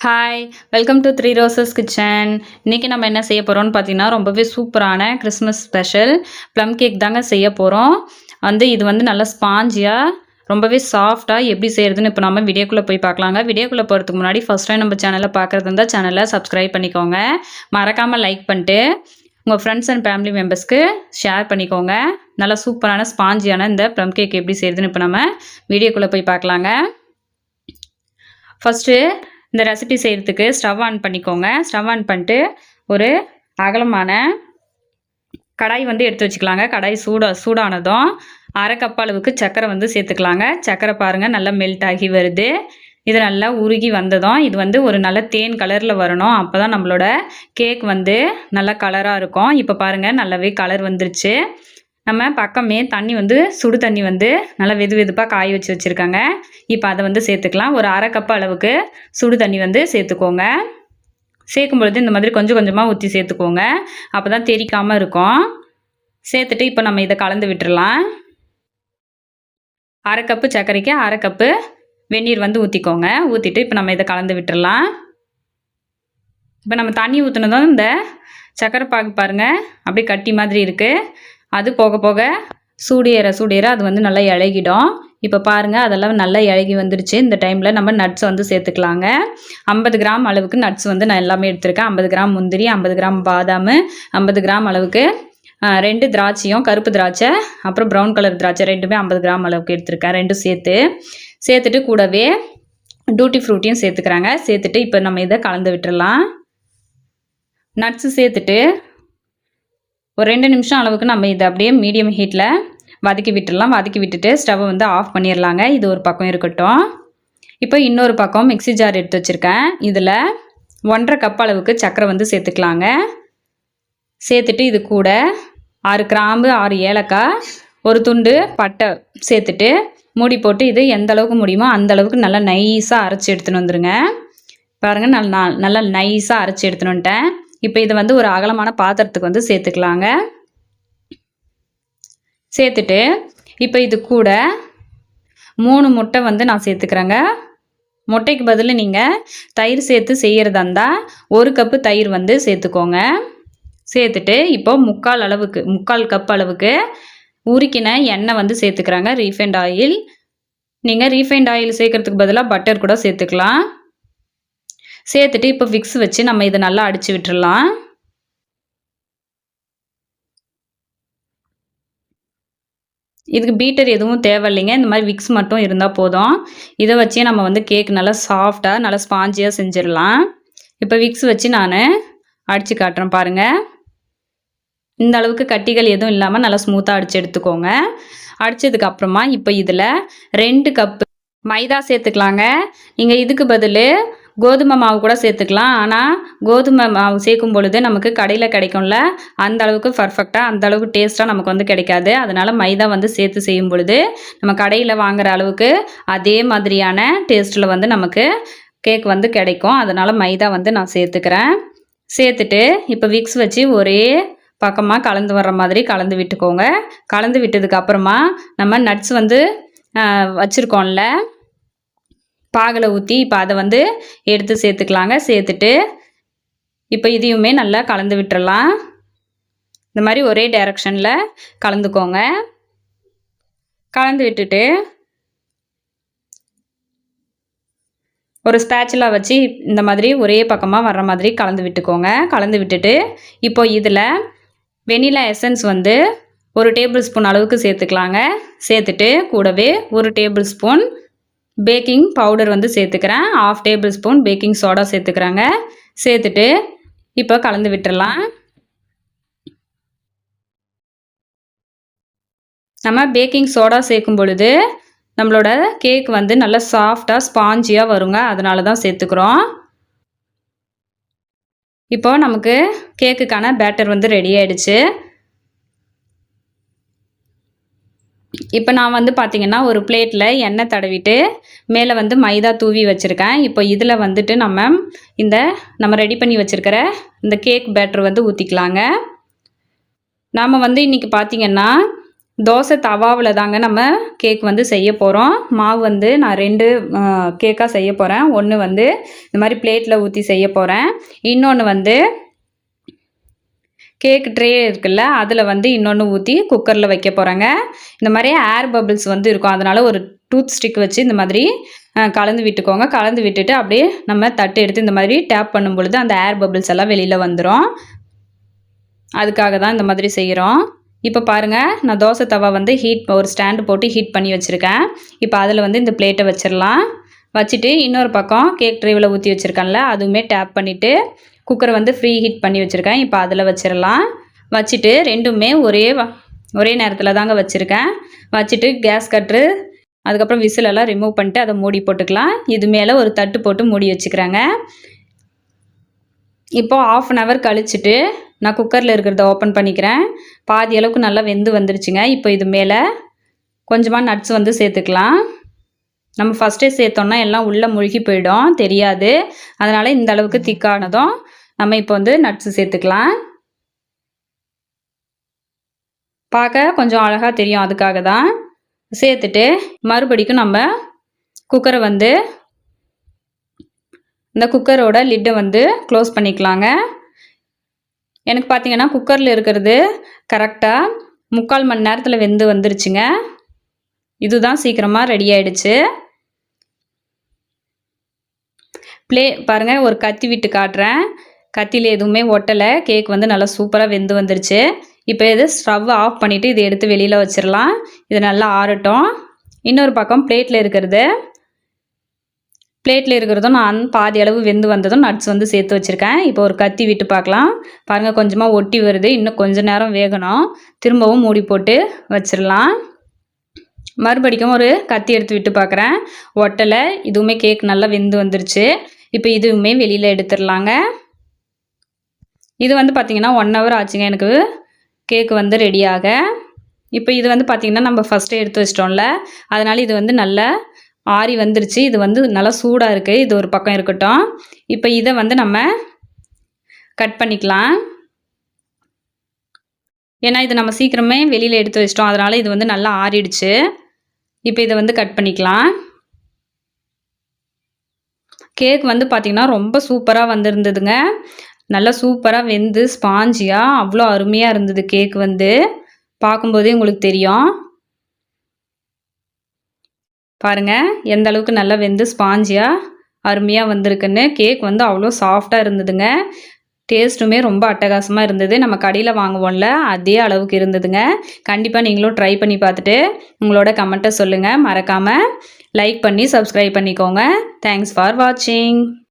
Hi welcome to Three Roses Kitchen இன்றைக்கி நம்ம என்ன செய்ய போகிறோம்னு பார்த்தீங்கன்னா ரொம்பவே சூப்பரான கிறிஸ்மஸ் ஸ்பெஷல் ப்ளம் கேக் தாங்க செய்ய போகிறோம் வந்து இது வந்து நல்லா ஸ்பாஞ்சியாக ரொம்பவே சாஃப்டாக எப்படி செய்கிறதுன்னு இப்போ நம்ம வீடியோக்குள்ளே போய் பார்க்கலாங்க. வீடியோக்குள்ளே போகிறதுக்கு முன்னாடி ஃபஸ்ட் டைம் நம்ம சேனலை பார்க்குறது இருந்தால் சேனலை சப்ஸ்கிரைப் பண்ணிக்கோங்க. மறக்காமல் லைக் பண்ணிட்டு உங்கள் ஃப்ரெண்ட்ஸ் அண்ட் ஃபேமிலி மெம்பர்ஸ்க்கு ஷேர் பண்ணிக்கோங்க. நல்லா சூப்பரான ஸ்பாஞ்சியான இந்த ப்ளம் கேக் எப்படி செய்கிறதுன்னு இப்போ நம்ம வீடியோக்குள்ளே போய் பார்க்கலாங்க. ஃபஸ்ட்டு இந்த ரெசிபி செய்கிறதுக்கு ஸ்டவ் ஆன் பண்ணிக்கோங்க. ஸ்டவ் ஆன் பண்ணிட்டு ஒரு அகலமான கடாய் வந்து எடுத்து வச்சுக்கலாங்க. கடாய் சூடா சூடானதும் அரை கப் அளவுக்கு சர்க்கரை வந்து சேர்த்துக்கலாங்க. சர்க்கரை பாருங்கள் நல்லா மெல்ட் ஆகி வருது. இது நல்லா உருகி வந்ததும் இது வந்து ஒரு நல்ல தேன் கலரில் வரணும். அப்போ தான் நம்மளோட கேக் வந்து நல்லா கலராக இருக்கும். இப்போ பாருங்கள் நல்லாவே கலர் வந்துருச்சு. நம்ம பக்கமே தண்ணி வந்து சுடு தண்ணி வந்து நல்லா வெது வெதுப்பாக காய வச்சு வச்சுருக்காங்க. இப்போ அதை வந்து சேர்த்துக்கலாம். ஒரு அரை கப் அளவுக்கு சுடு தண்ணி வந்து சேர்த்துக்கோங்க. சேர்க்கும் பொழுது இந்த மாதிரி கொஞ்சம் கொஞ்சமாக ஊற்றி சேர்த்துக்கோங்க. அப்போ தான் தெரிக்காமல் இருக்கும். சேர்த்துட்டு இப்போ நம்ம இதை கலந்து விட்டுறலாம். அரை கப்பு சர்க்கரைக்கு அரை கப்பு வெந்நீர் வந்து ஊற்றிக்கோங்க ஊற்றிட்டு இப்போ நம்ம இதை கலந்து விட்டுறலாம். இப்போ நம்ம தண்ணி ஊற்றுனதும் இந்த சர்க்கரை பாகு பாருங்கள் அப்படியே கட்டி மாதிரி இருக்குது அது போக போக சூடியற சூடியற அது வந்து நல்லா இழகிடும் இப்போ பாருங்கள் அதெல்லாம் நல்லா இழகி வந்துருச்சு. இந்த டைமில் நம்ம நட்ஸ் வந்து சேர்த்துக்கலாங்க. ஐம்பது கிராம் அளவுக்கு நட்ஸ் வந்து நான் எல்லாமே எடுத்திருக்கேன். ஐம்பது கிராம் முந்திரி ஐம்பது கிராம் பாதாம் ஐம்பது கிராம் அளவுக்கு ரெண்டு திராட்சையும் கருப்பு திராட்சை அப்புறம் ப்ரௌன் கலர் திராட்சை ரெண்டுமே ஐம்பது கிராம் அளவுக்கு எடுத்திருக்கேன். ரெண்டும் சேர்த்து. சேர்த்துட்டு கூடவே டூட்டி ஃப்ரூட்டியும் சேர்த்துக்கிறாங்க. சேர்த்துட்டு இப்போ நம்ம இதை கலந்து விட்டுடலாம் நட்ஸு சேர்த்துட்டு ஒரு ரெண்டு நிமிஷம் அளவுக்கு நம்ம இதை அப்படியே மீடியம் ஹீட்டில் வதக்கி விட்டுடலாம் வதக்கி விட்டுட்டு ஸ்டவ்வை வந்து ஆஃப் பண்ணிடலாங்க இது ஒரு பக்கம் இருக்கட்டும். இப்போ இன்னொரு பக்கம் மிக்சி ஜார் எடுத்து வச்சுருக்கேன். இதில் ஒன்றரை கப் அளவுக்கு சர்க்கரை வந்து சேர்த்துக்கலாங்க. சேர்த்துட்டு இது கூட ஆறு கிராம்பு ஆறு ஏலக்காய் ஒரு துண்டு பட்டை சேர்த்துட்டு மூடி போட்டு இது எந்த அளவுக்கு முடியுமோ அந்த அளவுக்கு நல்லா நைஸாக அரைச்சி எடுத்துன்னு வந்துடுங்க பாருங்கள் நல்லா நல்லா நைஸாக அரைச்சி எடுத்துன்னு வந்துட்டேன். இப்போ இதை வந்து ஒரு அகலமான பாத்திரத்துக்கு வந்து சேர்த்துக்கலாங்க. சேர்த்துட்டு இப்போ இது கூட மூணு முட்டை வந்து நான் சேர்த்துக்கிறேங்க. முட்டைக்கு பதில் நீங்கள் தயிர் சேர்த்து செய்கிறதா இருந்தால் ஒரு கப்பு தயிர் வந்து சேர்த்துக்கோங்க. சேர்த்துட்டு இப்போ முக்கால் அளவுக்கு முக்கால் கப் அளவுக்கு உருக்கின எண்ணெய் வந்து சேர்த்துக்கிறாங்க. Refined oil. நீங்கள் ரீஃபைண்ட் ஆயில் சேர்க்குறதுக்கு பதிலாக பட்டர் கூட சேர்த்துக்கலாம். சேர்த்துட்டு இப்போ விக்ஸ் வச்சு நம்ம இதை நல்லா அடித்து விட்டுடலாம் இதுக்கு பீட்டர் எதுவும் தேவையில்லைங்க. இந்த மாதிரி விக்ஸ் மட்டும் இருந்தால் போதும். இதை வச்சே நம்ம வந்து கேக் நல்லா சாஃப்டாக நல்லா ஸ்பாஞ்சியாக செஞ்சிடலாம். இப்போ விக்ஸ் வச்சு நான் அடித்து காட்டுறேன் பாருங்கள் இந்த அளவுக்கு கட்டிகள் எதுவும் இல்லாமல் நல்லா ஸ்மூத்தாக அடித்து எடுத்துக்கோங்க. அடித்ததுக்கு அப்புறமா இப்போ இதில் ரெண்டு கப்பு மைதா சேர்த்துக்கலாங்க. நீங்கள் இதுக்கு பதில் கோதுமை மாவு கூட சேர்த்துக்கலாம். ஆனால் கோதுமை மாவு சேர்க்கும் பொழுது நமக்கு கடையில் கிடைக்கும்ல அந்த அளவுக்கு பர்ஃபெக்டாக அந்த அளவுக்கு டேஸ்ட்டாக நமக்கு வந்து கிடைக்காது. அதனால் மைதா வந்து சேர்த்து செய்யும் பொழுது நம்ம கடையில் வாங்குகிற அளவுக்கு அதே மாதிரியான டேஸ்ட்டில் வந்து நமக்கு கேக் வந்து கிடைக்கும். அதனால் மைதா வந்து நான் சேர்த்துக்கிறேன். சேர்த்துட்டு இப்போ விக்ஸ் வச்சு ஒரே பக்கமாக கலந்து வர்ற மாதிரி கலந்து விட்டுக்கோங்க. கலந்து விட்டதுக்கு அப்புறமா நம்ம நட்ஸ் வந்து வச்சுருக்கோம்ல. பாகலை ஊற்றி இப்போ அதை வந்து எடுத்து சேர்த்துக்கலாங்க. சேர்த்துட்டு இப்போ இதையுமே நல்லா கலந்து விட்டுறலாம். இந்த மாதிரி ஒரே டைரக்ஷனில் கலந்துக்கோங்க. கலந்து விட்டுட்டு ஒரு ஸ்பேச்சலாக வச்சு இந்த மாதிரி ஒரே பக்கமாக வர்ற மாதிரி கலந்து விட்டுக்கோங்க. கலந்து விட்டுட்டு இப்போ இதில் வெனிலா எசன்ஸ் வந்து ஒரு டேபிள் ஸ்பூன் அளவுக்கு சேர்த்துக்கலாங்க. சேர்த்துட்டு கூடவே ஒரு டேபிள் ஸ்பூன் பேக்கிங் பவுடர் வந்து சேர்த்துக்கிறேன். Half tablespoon baking soda சேர்த்துக்கிறாங்க. சேர்த்துட்டு இப்போ கலந்து விட்டுறலாம். நம்ம பேக்கிங் சோடா சேர்க்கும் பொழுது நம்மளோட கேக் வந்து நல்லா சாஃப்டாக ஸ்பாஞ்சியாக வருங்க. அதனால தான் சேர்த்துக்கிறோம். இப்போ நமக்கு கேக்குக்கான பேட்டர் வந்து ரெடி ஆயிடுச்சு. இப்போ நான் வந்து பார்த்திங்கன்னா ஒரு பிளேட்டில் எண்ணெய் தடவிட்டு மேலே வந்து மைதா தூவி வச்சுருக்கேன். இப்போ இதில் வந்துட்டு நம்ம இந்த நம்ம ரெடி பண்ணி வச்சுருக்கிற இந்த கேக் பேட்டர் வந்து ஊற்றிக்கலாங்க நாம் வந்து இன்றைக்கி பார்த்திங்கன்னா தோசை தவாவில் தாங்க நம்ம கேக் வந்து செய்ய போகிறோம் மாவு வந்து நான் ரெண்டு கேக்காக செய்ய போகிறேன் ஒன்று வந்து இந்த மாதிரி பிளேட்டில் ஊற்றி செய்ய போகிறேன் இன்னொன்று வந்து கேக் ட்ரே இருக்குல்ல அதில் வந்து இன்னொன்று ஊற்றி குக்கரில் வைக்க போகிறேங்க இந்த மாதிரி ஏர் பபிள்ஸ் வந்து இருக்கும். அதனால் ஒரு டூத் ஸ்டிக் வச்சு இந்த மாதிரி கலந்து விட்டுக்கோங்க. கலந்து விட்டுட்டு அப்படியே நம்ம தட்டு எடுத்து இந்த மாதிரி டேப் பண்ணும் பொழுது அந்த ஏர் பபிள்ஸ் எல்லாம் வெளியில் வந்துடும் அதுக்காக தான் இந்த மாதிரி செய்கிறோம் இப்போ பாருங்கள் நான் தோசை தவா வந்து ஹீட் ஒரு ஸ்டாண்டு போட்டு ஹீட் பண்ணி வச்சுருக்கேன். இப்போ அதில் வந்து இந்த பிளேட்டை வச்சிடலாம் வச்சுட்டு இன்னொரு பக்கம் கேக் ட்ரேவில் ஊற்றி வச்சுருக்கேன்ல அதுவுமே டேப் பண்ணிவிட்டு குக்கரை வந்து ஃப்ரீ ஹீட் பண்ணி வச்சுருக்கேன். இப்போ அதில் வச்சிடலாம் வச்சுட்டு ரெண்டுமே ஒரே வ- ஒரே நேரத்தில் தாங்க வச்சுருக்கேன். வச்சுட்டு கேஸ் கட்ரு அதுக்கப்புறம் விசிலெல்லாம் ரிமூவ் பண்ணிட்டு அதை மூடி போட்டுக்கலாம். இது மேலே ஒரு தட்டு போட்டு மூடி வச்சுக்கிறாங்க. இப்போ ஆஃப் அன் ஹவர் கழிச்சிட்டு நான் குக்கரில் இருக்கிறத ஓப்பன் பண்ணிக்கிறேன். பாதி அளவுக்கு நல்லா வெந்து வந்துருச்சுங்க. இப்போ இது மேலே கொஞ்சமாக நட்ஸ் வந்து சேர்த்துக்கலாம். நம்ம ஃபஸ்ட்டே சேர்த்தோன்னா எல்லாம் உள்ளே முழுகி போயிடும். தெரியாது. அதனால் இந்த அளவுக்கு திக்கானதும் நம்ம இப்போ வந்து நட்ஸு சேர்த்துக்கலாம். பார்க்க கொஞ்சம் அழகாக தெரியும் அதுக்காக தான். சேர்த்துட்டு மறுபடிக்கும் நம்ம குக்கரை வந்து இந்த குக்கரோட லிட்டை வந்து க்ளோஸ் பண்ணிக்கலாங்க. எனக்கு பார்த்தீங்கன்னா குக்கரில் இருக்கிறது கரெக்டாக முக்கால் மணி நேரத்தில் வெந்து வந்துருச்சுங்க. இதுதான் சீக்கிரமாக ரெடி ஆயிடுச்சு. ப்ளே பாருங்கள் ஒரு கத்தி விட்டு காட்டுறேன். கத்தியில் எதுவுமே ஒட்டலை. கேக் வந்து நல்லா சூப்பராக வெந்து வந்துருச்சு. இப்போ இது ஸ்டவ் ஆஃப் பண்ணிவிட்டு இதை எடுத்து வெளியில் வச்சிடலாம். இது நல்லா ஆறட்டும். இன்னொரு பக்கம் பிளேட்டில் இருக்கிறது. பிளேட்டில் இருக்கிறதும் நான் பாதி அளவு வெந்து வந்ததும் நட்ஸ் வந்து சேர்த்து வச்சுருக்கேன். இப்போ ஒரு கத்தி விட்டு பார்க்கலாம். பாருங்கள் கொஞ்சமாக ஒட்டி வருது. இன்னும் கொஞ்சம் நேரம் வேகணும். திரும்பவும் மூடி போட்டு வச்சிடலாம். மறுபடிக்கும் ஒரு கத்தி எடுத்து விட்டு பார்க்குறேன். ஒட்டலை. இதுவுமே கேக் நல்லா வெந்து வந்துருச்சு. இப்போ இதுவுமே வெளியில் எடுத்துடலாங்க. இது வந்து பார்த்திங்கன்னா ஒன் ஹவர் ஆச்சுங்க. எனக்கு கேக்கு வந்து ரெடியாக இப்போ இது வந்து பார்த்திங்கன்னா நம்ம ஃபஸ்ட்டே எடுத்து வச்சிட்டோம்ல. அதனால் இது வந்து நல்லா ஆறி வந்துருச்சு. இது வந்து நல்லா சூடாக இருக்குது இது ஒரு பக்கம் இருக்கட்டும். இப்போ இதை வந்து நம்ம கட் பண்ணிக்கலாம். ஏன்னா இது நம்ம சீக்கிரமே வெளியில் எடுத்து வச்சிட்டோம். அதனால் இது வந்து நல்லா ஆறிடுச்சு. இப்போ இதை வந்து கட் பண்ணிக்கலாம். கேக் வந்து பார்த்திங்கன்னா ரொம்ப சூப்பராக வந்திருந்ததுங்க. நல்லா சூப்பராக வெந்து ஸ்பாஞ்சியாக அவ்வளோ அருமையாக இருந்தது கேக் வந்து. பார்க்கும்போதே உங்களுக்கு தெரியும். பாருங்க எந்த அளவுக்கு நல்லா வெந்து ஸ்பாஞ்சியாக அருமையாக வந்திருக்குன்னு. கேக் வந்து அவ்வளோ சாஃப்டாக இருந்ததுங்க. டேஸ்ட்டுமே ரொம்ப அட்டகாசமாக இருந்தது. நம்ம கடையில் வாங்குவோம்ல அதே அளவுக்கு இருந்ததுங்க. கண்டிப்பாக நீங்களும் ட்ரை பண்ணி பார்த்துட்டு உங்களோட கமெண்ட்டை சொல்லுங்கள் மறக்காமல் லைக் பண்ணி சப்ஸ்கிரைப் பண்ணிக்கோங்க. தேங்க்ஸ் ஃபார் வாட்சிங்